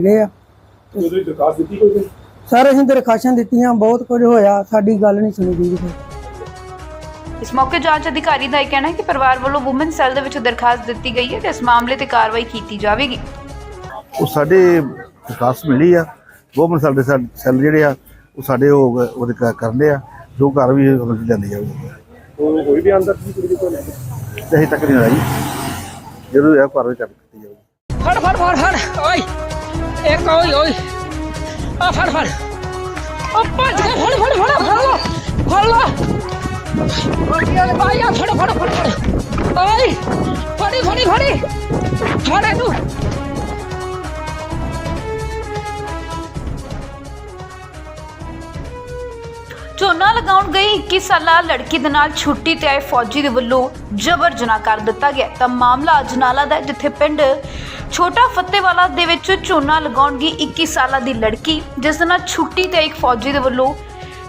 ਗਏ ਆ। ਉਹਦੀ ਦਰਖਾਸਤ ਦਿੱਤੀ ਕੋਈ? ਸਰ ਅਸੀਂ ਦਰਖਾਸ਼ਾਂ ਦਿੱਤੀਆਂ ਬਹੁਤ ਕੁਝ ਹੋਇਆ ਸਾਡੀ ਗੱਲ ਨਹੀਂ ਸੁਣੀ ਗਈ ਫਿਰ ਇਸ ਮੌਕੇ ਜਾਂਚ ਅਧਿਕਾਰੀ ਦਾ ਇਹ ਕਹਿਣਾ ਹੈ ਕਿ ਪਰਿਵਾਰ ਵੱਲੋਂ ਔਮਨ ਸੈੱਲ ਦੇ ਵਿੱਚ ਦਰਖਾਸਤ ਦਿੱਤੀ ਗਈ ਹੈ ਤੇ ਇਸ ਮਾਮਲੇ ਤੇ ਕਾਰਵਾਈ ਕੀਤੀ ਜਾਵੇਗੀ। ਉਹ ਸਾਡੇ ਵਿਕਾਸ ਮਿਲੀ ਆ ਗਵਰਨਮੈਂਟ ਸਾਡੇ ਸੈੱਲ ਸੈੱਲ ਜਿਹੜੇ ਆ ਉਹ ਸਾਡੇ ਉਹ ਉਹਦੇ ਕ- ਕਰਦੇ ਆ ਜੋ ਘਰ ਵੀ ਉਹਨਾਂ ਦੀ ਜਾਂਦੀ ਜਾਊਗੀ ਉਹ ਕੋਈ ਵੀ ਅੰਦਰ ਦੀ ਕੁੜੀ ਦੀ ਕੋਈ ਨਹੀਂ। ਤੇ ਅਜੇ ਤੱਕ ਨਹੀਂ ਆਈ ਜਦੋਂ ਇਹ ਘਰ ਵਿੱਚ ਕਰ ਕੀਤੀ ਜਾਊਗੀ। ਫੜ ਫੜ ਫੜ ਫੜ। ਓਏ! ਇੱਕ ਓਏ ਓਏ ਆ ਫੜ ਫੜ ਆ ਭੱਜ ਕੇ ਫੜ ਫੜ ਫੜ ਫੜ ਲੋ ਫੜ ਲੋ ਓਏ ਆ ਫੜ ਫੜ ਫੜ ਫੜ ਓਏ ਫੜੀ ਫੜੀ ਫੜੀ ਫੜ ਇਹਨੂੰ ਝੋਨਾ ਲਗਾਉਣ ਗਈ 21 ਸਾਲਾ ਲੜਕੀ ਦੇ ਨਾਲ ਛੁੱਟੀ ਤੇ ਆਏ ਫੌਜੀ ਦੇ ਵੱਲੋਂ ਜਬਰ ਜਨਾਹ ਕਰ ਦਿੱਤਾ ਗਿਆ। ਤਾਂ ਮਾਮਲਾ ਅਜਨਾਲਾ ਦਾ ਹੈ, ਜਿੱਥੇ ਪਿੰਡ ਛੋਟਾ ਫੱਤੇਵਾਲਾ ਦੇ ਵਿੱਚ ਝੋਨਾ ਲਗਾਉਣ ਗਈ 21 ਸਾਲਾਂ ਦੀ ਲੜਕੀ ਜਿਸ ਦੇ ਨਾਲ ਛੁੱਟੀ ਤੇ ਆਏ ਇੱਕ ਫੌਜੀ ਦੇ ਵੱਲੋਂ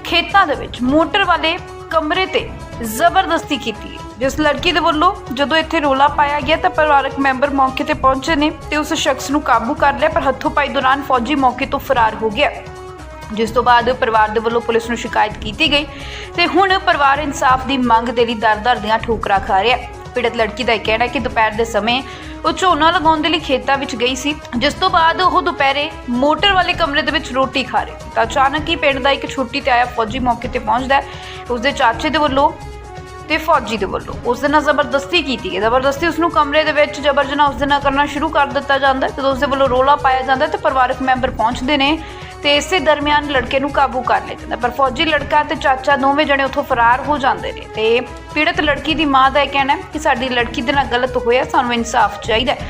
ਖੇਤਾਂ ਦੇ ਵਿੱਚ ਮੋਟਰ ਵਾਲੇ ਕਮਰੇ ਤੇ ਜ਼ਬਰਦਸਤੀ ਕੀਤੀ ਜਿਸ ਲੜਕੀ ਦੇ ਵੱਲੋਂ ਜਦੋਂ ਇੱਥੇ ਰੋਲਾ ਪਾਇਆ ਗਿਆ ਤਾਂ ਪਰਿਵਾਰਕ ਮੈਂਬਰ ਮੌਕੇ ਤੇ ਪਹੁੰਚੇ ਨੇ ਤੇ ਉਸ ਸ਼ਖਸ ਨੂੰ ਕਾਬੂ ਕਰ ਲਿਆ ਪਰ ਹੱਥੋਂ ਪਾਈ ਦੌਰਾਨ ਫੌਜੀ ਮੌਕੇ ਤੋਂ ਫਰਾਰ ਹੋ ਗਿਆ। ਜਿਸ ਤੋਂ ਬਾਅਦ ਪਰਿਵਾਰ ਦੇ ਵੱਲੋਂ ਪੁਲਿਸ ਨੂੰ ਸ਼ਿਕਾਇਤ ਕੀਤੀ ਗਈ ਤੇ ਹੁਣ ਪਰਿਵਾਰ ਇਨਸਾਫ ਦੀ ਮੰਗ ਦੇ ਲਈ ਦਰ-ਦਰ ਦੀਆਂ ਠੋਕਰਾਂ ਖਾ ਰਿਹਾ ਹੈ। ਪੀੜਤ ਲੜਕੀ ਦਾ ਇਹ ਕਹਿਣਾ ਹੈ ਕਿ ਦੁਪਹਿਰ ਦੇ ਸਮੇਂ ਉਹ ਝੋਨਾ ਲਗਾਉਣ ਦੇ ਲਈ ਖੇਤਾਂ ਵਿੱਚ ਗਈ ਸੀ, ਜਿਸ ਤੋਂ ਬਾਅਦ ਉਹ ਦੁਪਹਿਰੇ ਮੋਟਰ ਵਾਲੇ ਕਮਰੇ ਦੇ ਵਿੱਚ ਰੋਟੀ ਖਾ ਰਹੀ ਤਾਂ ਅਚਾਨਕ ਹੀ ਪਿੰਡ ਦਾ ਇੱਕ ਛੁੱਟੀ ਤੇ ਆਇਆ ਫੌਜੀ ਮੌਕੇ ਤੇ ਪਹੁੰਚਦਾ ਹੈ। ਉਸਦੇ ਚਾਚੇ ਦੇ ਵੱਲੋਂ ਤੇ ਫੌਜੀ ਦੇ ਵੱਲੋਂ ਉਸ ਦੇ ਨਾਲ ਜ਼ਬਰਦਸਤੀ ਕੀਤੀ ਗਈ। ਜ਼ਬਰਦਸਤੀ ਉਸ ਨੂੰ ਕਮਰੇ ਦੇ ਵਿੱਚ ਜਬਰ ਜਨਾਹ ਉਸ ਦੇ ਨਾਲ ਕਰਨਾ ਸ਼ੁਰੂ ਕਰ ਦਿੱਤਾ ਜਾਂਦਾ ਹੈ। ਤੇ ਉਸ ਦੇ ਵੱਲੋਂ ਰੋਲਾ ਪਾਇਆ ਜਾਂਦਾ ਹੈ ਤੇ ਪਰਿਵਾਰਕ ਮੈਂਬਰ ਪਹੁੰਚਦੇ ਨੇ ਤੇ ਇਸੇ ਦਰਮਿਆਨ ਲੜਕੇ ਨੂੰ ਕਾਬੂ ਕਰ ਲਿਆ ਜਾਂਦਾ। ਪਰ ਫੌਜੀ ਲੜਕਾ ਤੇ ਚਾਚਾ ਦੋਵੇਂ ਜਣੇ ਉੱਥੋਂ ਫਰਾਰ ਹੋ ਜਾਂਦੇ ਨੇ ਤੇ ਪੀੜਤ ਲੜਕੀ ਦੀ ਮਾਂ ਦਾ ਇਹ ਕਹਿਣਾ ਹੈ ਕਿ ਸਾਡੀ ਲੜਕੀ ਦੇ ਨਾਲ ਗਲਤ ਹੋਇਆ, ਸਾਨੂੰ ਇਨਸਾਫ ਚਾਹੀਦਾ ਹੈ।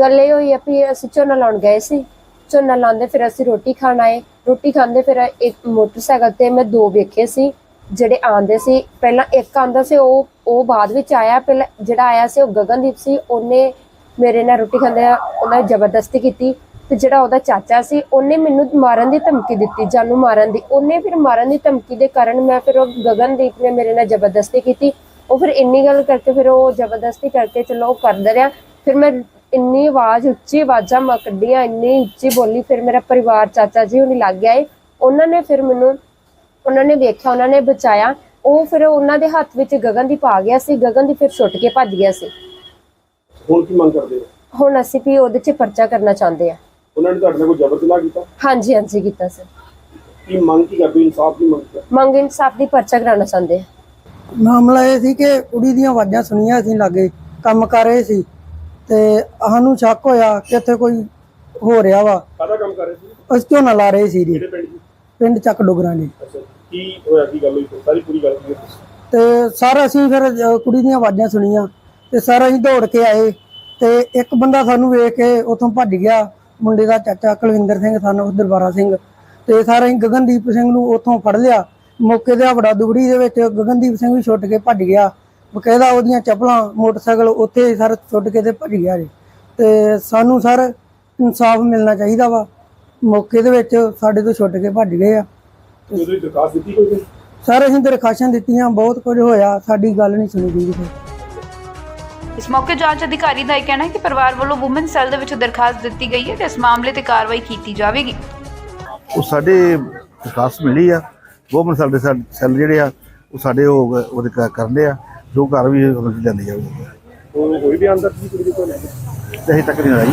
ਗੱਲ ਇਹ ਹੋਈ ਆ ਵੀ ਅਸੀਂ ਝੋਨਾ ਲਾਉਣ ਗਏ ਸੀ। ਝੋਨਾ ਲਾਉਂਦੇ ਫਿਰ ਅਸੀਂ ਰੋਟੀ ਖਾਣ ਆਏ। ਰੋਟੀ ਖਾਂਦੇ ਫਿਰ ਇੱਕ ਮੋਟਰਸਾਈਕਲ ਤੇ ਮੈਂ ਦੋ ਵੇਖੇ ਸੀ, ਜਿਹੜੇ ਆਂਦੇ ਸੀ। ਪਹਿਲਾਂ ਇੱਕ ਆਂਦਾ ਸੀ, ਉਹ ਉਹ ਬਾਅਦ ਵਿੱਚ ਆਇਆ। ਪਹਿਲਾਂ ਜਿਹੜਾ ਆਇਆ ਸੀ, ਉਹ ਗਗਨਦੀਪ ਸੀ। ਉਹਨੇ ਮੇਰੇ ਨਾਲ ਰੋਟੀ ਖਾਂਦੇ ਉਹਨਾਂ ਨੇ ਜ਼ਬਰਦਸਤੀ ਕੀਤੀ। ਤੇ ਜਿਹੜਾ ਉਹਦਾ ਚਾਚਾ ਸੀ ਉਹਨੇ ਮੈਨੂੰ ਮਾਰਨ ਦੀ ਧਮਕੀ ਦਿੱਤੀ ਜਾਨੂੰ ਮਾਰਨ ਦੀ। ਉਹਨੇ ਫਿਰ ਮਾਰਨ ਦੀ ਧਮਕੀ ਦੇ ਕਾਰਨ ਮੈਂ ਫਿਰ ਉਹ ਗਗਨਦੀਪ ਨੇ ਮੇਰੇ ਨਾਲ ਜ਼ਬਰਦਸਤੀ ਕੀਤੀ। ਉਹ ਫਿਰ ਇੰਨੀ ਗੱਲ ਕਰਕੇ ਫਿਰ ਉਹ ਜ਼ਬਰਦਸਤੀ ਕਰਕੇ ਚਲੋ ਉਹ ਕਰਦਾ ਰਿਹਾ। ਫਿਰ ਮੈਂ ਇੰਨੀ ਆਵਾਜ਼ ਉੱਚੀ ਆਵਾਜ਼ਾਂ ਮੈਂ ਕੱਢੀਆਂ ਇੰਨੀ ਉੱਚੀ ਬੋਲੀ ਫਿਰ ਮੇਰਾ ਪਰਿਵਾਰ ਚਾਚਾ ਜੀ ਹੁਣੀ ਲੱਗ ਗਿਆ ਉਹਨਾਂ ਨੇ ਫਿਰ ਮੈਨੂੰ ਉਹਨਾਂ ਨੇ ਵੇਖਿਆ ਉਹਨਾਂ ਨੇ ਬਚਾਇਆ। ਉਹ ਫਿਰ ਉਹਨਾਂ ਦੇ ਹੱਥ ਵਿੱਚ ਗਗਨਦੀਪ ਆ ਗਿਆ ਸੀ ਗਗਨਦੀਪ ਫਿਰ ਛੁੱਟ ਕੇ ਭੱਜ ਗਿਆ ਸੀ। ਹੁਣ ਕੀ ਮੰਗ ਕਰਦੇ ਹੋ? ਹੁਣ ਅਸੀਂ ਵੀ ਉਹਦੇ 'ਚ ਪਰਚਾ ਕਰਨਾ ਚਾਹੁੰਦੇ ਆ ਉਹਨਾਂ ਨੇ ਤੁਹਾਡੇ ਨਾਲ ਕੋਈ ਜ਼ਬਰ ਜਨਾਹ ਕੀਤਾ? ਹਾਂਜੀ ਹਾਂਜੀ ਕੀਤਾ ਸਰ। ਕੀ ਮੰਗ ਕੀ ਕਰਦੇ ਹੋ? ਇਨਸਾਫ ਦੀ ਮੰਗ ਮੰਗ ਇਨਸਾਫ ਦੀ ਪਰਚਾ ਕਰਾਉਣਾ ਚਾਹੁੰਦੇ ਆ। ਮਾਮਲਾ ਇਹ ਸੀ ਕਿ ਕੁੜੀ ਦੀਆਂ ਆਵਾਜ਼ਾਂ ਸੁਣੀਆਂ ਅਸੀਂ ਲਾਗੇ ਕੰਮ ਕਰ ਰਹੇ ਸੀ ਤੇ ਸਾਨੂੰ ਸ਼ੱਕ ਹੋਇਆ ਕਿ ਇੱਥੇ ਕੋਈ ਹੋ ਰਿਹਾ ਵਾ। ਕਾਹਦਾ ਕੰਮ ਕਰ ਰਹੇ ਸੀ? ਅਸੀਂ ਝੋਨਾ ਲਾ ਰਹੇ ਸੀ ਜੀ। ਕਿਹੜੇ ਪਿੰਡ ਦੀ ਪਿੰਡ ਚੱਕ ਡੋਗਰਾਂ ਅੱਛਾ ਕੀ ਹੋਇਆ ਕੀ ਗੱਲ ਹੋਈ? ਸਾਰੀ ਪੂਰੀ ਗੱਲ ਕੀ ਤੇ ਸਾਰਾ ਅਸੀਂ ਫਿਰ ਜ- ਕੁੜੀ ਦੀਆਂ ਆਵਾਜ਼ਾਂ ਸੁਣੀਆਂ ਤੇ ਸਾਰਾ ਅਸੀਂ ਦੌੜ ਕੇ ਆਏ ਤੇ ਇੱਕ ਬੰਦਾ ਸਾਨੂੰ ਵੇਖ ਕੇ ਉੱਥੋਂ ਭੱਜ ਗਿਆ। ਮੁੰਡੇ ਦਾ ਚਾਚਾ ਕੁਲਵਿੰਦਰ ਸਿੰਘ ਸਾਨੂੰ ਦਰਬਾਰਾ ਸਿੰਘ। ਤੇ ਸਾਰਾ ਗਗਨਦੀਪ ਸਿੰਘ ਨੂੰ ਉੱਥੋਂ ਫੜ ਲਿਆ। ਮੌਕੇ ਤੇ ਬੜਾ ਦੁਗੜੀ ਦੇ ਵਿੱਚ ਗਗਨਦੀਪ ਸਿੰਘ ਵੀ ਛੁੱਟ ਕੇ ਭੱਜ ਗਿਆ। ਬਕਾਇਦਾ ਉਹਦੀਆਂ ਚੱਪਲਾਂ ਮੋਟਰਸਾਈਕਲ ਉੱਥੇ ਸਰ ਛੁੱਟ ਕੇ ਤੇ ਭੱਜ ਗਿਆ ਜੀ। ਤੇ ਸਾਨੂੰ ਸਰ ਇਨਸਾਫ ਮਿਲਣਾ ਚਾਹੀਦਾ ਵਾ। ਮੌਕੇ ਦੇ ਵਿੱਚ ਸਾਡੇ ਤੋਂ ਛੁੱਟ ਕੇ ਭੱਜ ਗਏ ਆ। ਦਰਖਾਸਤ? ਸਰ ਅਸੀਂ ਦਰਖਾਸ਼ਾਂ ਦਿੱਤੀਆਂ ਬਹੁਤ ਕੁਝ ਹੋਇਆ। ਸਾਡੀ ਗੱਲ ਨਹੀਂ ਸੁਣੀ ਗਈ ਫਿਰ ਇਸ ਮੌਕੇ ਜਾਂਚ ਅਧਿਕਾਰੀ ਦਾ ਇਹ ਕਹਿਣਾ ਹੈ ਕਿ ਪਰਿਵਾਰ ਵੱਲੋਂ ਔਮਨ ਸੈੱਲ ਦੇ ਵਿੱਚ ਦਰਖਾਸਤ ਦਿੱਤੀ ਗਈ ਹੈ ਤੇ ਇਸ ਮਾਮਲੇ ਤੇ ਕਾਰਵਾਈ ਕੀਤੀ ਜਾਵੇਗੀ। ਉਹ ਸਾਡੇ ਵਿਕਾਸ ਮਿਲੀ ਆ। ਗਵਰਨਮੈਂਟ ਸਾਡੇ ਸੈੱਲ ਸੈੱਲ ਜਿਹੜੇ ਆ ਉਹ ਸਾਡੇ ਉਹ ਉਹਦੇ ਕ- ਕਰਦੇ ਆ। ਜੋ ਘਰ ਵੀ ਉਹਨਾਂ ਦੀ ਜਾਂਦੀ ਜਾਊਗੀ ਉਹ ਕੋਈ ਵੀ ਅੰਦਰ ਦੀ ਕੁੜੀ ਦੀ ਕੋਈ ਨਹੀਂ। ਅਜੇ ਤੱਕ ਨਹੀਂ ਆਈ।